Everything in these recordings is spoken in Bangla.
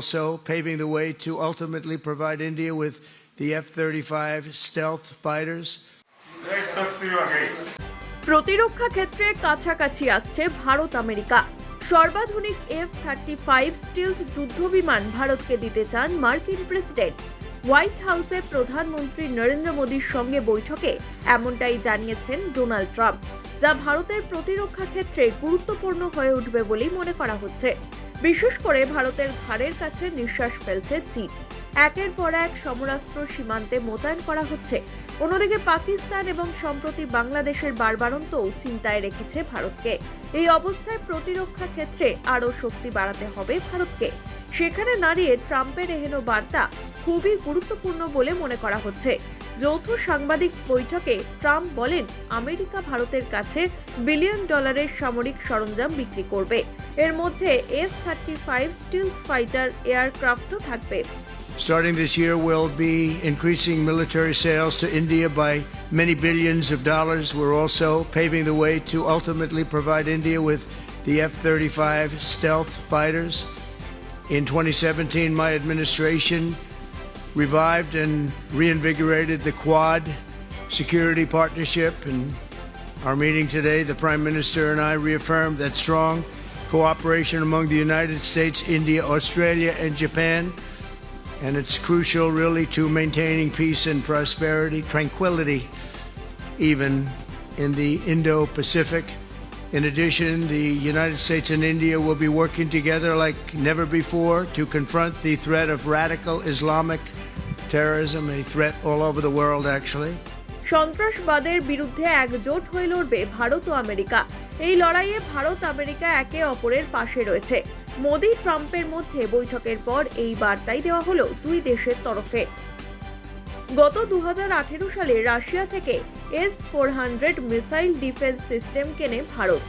also paving the way to ultimately provide India with the F 35 stealth fighters. প্রতিরক্ষা ক্ষেত্রে কাছাকাছি আসছে ভারত, আমেরিকা। সর্বাধুনিক এফ থার্টি ফাইভ স্টিলস যুদ্ধবিমান ভারতকে দিতে চান মার্কিন প্রেসিডেন্ট। হোয়াইট হাউসে প্রধানমন্ত্রী নরেন্দ্র মোদীর সঙ্গে বৈঠকে এমনটাই জানিয়েছেন ডোনাল্ড ট্রাম্প, যা ভারতের প্রতিরক্ষা ক্ষেত্রে গুরুত্বপূর্ণ হয়ে উঠবে বলেই মনে করা হচ্ছে। বিশেষ করে ভারতের ঘাড়ের কাছে নিঃশ্বাস ফেলছে চীন। একের পর এক সমরাস্ত্র সীমান্তে মোতায়েন করা হচ্ছে। অন্যদিকে পাকিস্তান এবং সম্প্রতি বাংলাদেশের বারবারন্তও চিন্তায় রেখেছে ভারতকে। এই অবস্থায় প্রতিরক্ষা ক্ষেত্রে আরও শক্তি বাড়াতে হবে ভারতকে। সেখানে দাঁড়িয়ে ট্রাম্পের এহেন বার্তা খুবই গুরুত্বপূর্ণ বলে মনে করা হচ্ছে। যৌথ সাংবাদিক বৈঠকে ট্রাম্প বলেন আমেরিকা ভারতের কাছে বিলিয়ন ডলারের সামরিক সরঞ্জাম বিক্রি করবে এর মধ্যে F thirty five stealth fighter এয়ারক্রাফটও থাকবে Starting this year, we'll be increasing military sales to India by many billions of dollars. We're also paving the way to ultimately provide India with the F 35 stealth fighters. In 2017, my administration revived and reinvigorated the Quad security partnership. And our meeting today, the Prime Minister and I reaffirmed that strong cooperation among the United States, India, Australia, and Japan and it's crucial really to maintaining peace and prosperity, tranquility, even in the Indo Pacific. In addition, the United States and India will be working together like never before to confront the threat of radical Islamic terrorism, a threat all over the world, actually. সন্ত্রাসবাদের বিরুদ্ধে একজোট হয়ে লড়বে ভারত ও আমেরিকা এই লড়াইয়ে ভারত আমেরিকা একে অপরের পাশে রয়েছে মোদি ট্রাম্পের মধ্যে বৈঠকের পর এই বার্তাই দেওয়া হলো দুই দেশের তরফে গত দু হাজার আঠেরো সালে রাশিয়া থেকে S four hundred missile defence system কেনে ভারত।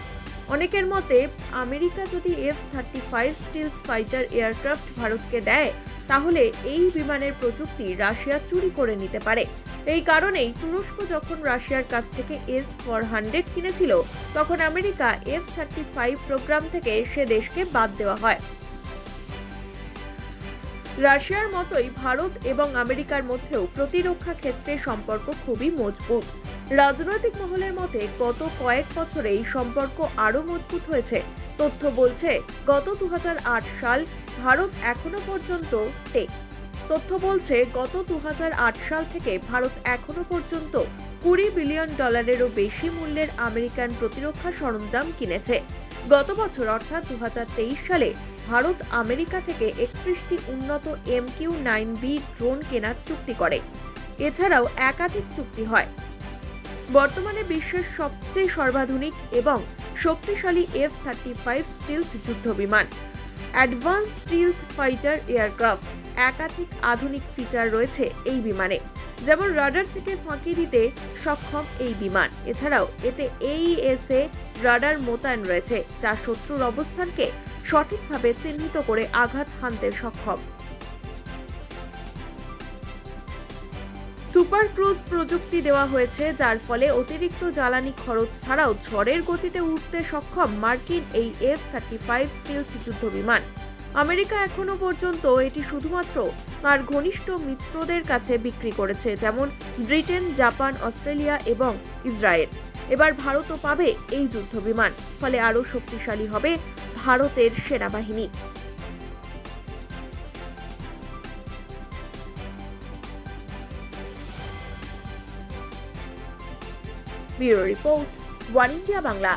অনেকের মতে, আমেরিকা যদি F thirty five stealth fighter aircraft ভারতকে দেয়, তাহলে এই বিমানের প্রযুক্তি রাশিয়া চুরি করে নিতে পারে। এই কারণেই তুরস্ক যখন রাশিয়ার কাছ থেকে এস ফোর হান্ড্রেড কিনেছিল, তখন America F thirty five programme থেকে সে দেশকে বাদ দেওয়া হয়। রাশিয়ার মতোই ভারত এবং আমেরিকার মধ্যেও প্রতিরক্ষা ক্ষেত্রে সম্পর্ক খুবই মজবুত। রাজনৈতিক মহলের মতে গত কয়েক বছরে এই সম্পর্ক আরও মজবুত হয়েছে। তথ্য বলছে, গত দু হাজার আট সাল ভারত এখনও পর্যন্ত টেক। তথ্য বলছে, গত দুহাজার আট সাল থেকে ভারত এখনও পর্যন্ত কুড়ি বিলিয়ন ডলারেরও বেশি মূল্যের আমেরিকান প্রতিরক্ষা সরঞ্জাম কিনেছে। গত বছর, অর্থাৎ দু হাজার তেইশ সালে ভারত আমেরিকা থেকে একত্রিশটি উন্নত M Q nine B drone কেনার চুক্তি করে। এছাড়াও একাধিক চুক্তি হয়। বর্তমানে বিশ্বের সবচেয়ে সর্বাধুনিক এবং শক্তিশালী এফ থার্টি ফাইভ স্টিলথ যুদ্ধবিমান অ্যাডভান্স স্টিলথ ফাইটার এয়ারক্রাফট একাধিক আধুনিক ফিচার রয়েছে এই বিমানে, যেমন রাডার থেকে ফাঁকি দিতে সক্ষম এই বিমান। এছাড়াও এতে এইএসএ রাডার মোতায়েন রয়েছে, যা শত্রুর অবস্থানকে সঠিকভাবে চিহ্নিত করে আঘাত হানতে সক্ষম। সুপার ক্রুজ প্রযুক্তি দেওয়া হয়েছে, যার ফলে অতিরিক্ত জ্বালানি খরচ ছাড়াও ঝড়ের গতিতে উঠতে সক্ষম মার্কিন এই এফ থার্টি ফাইভ স্টিলথ যুদ্ধ বিমান। আমেরিকা এখনও পর্যন্ত এটি শুধুমাত্র তার ঘনিষ্ঠ মিত্রদের কাছে বিক্রি করেছে, যেমন ব্রিটেন, জাপান, অস্ট্রেলিয়া এবং ইসরায়েল। এবার ভারতও পাবে এই যুদ্ধ বিমান, ফলে আরও শক্তিশালী হবে ভারতের সেনাবাহিনী। Bureau report One India Bangla.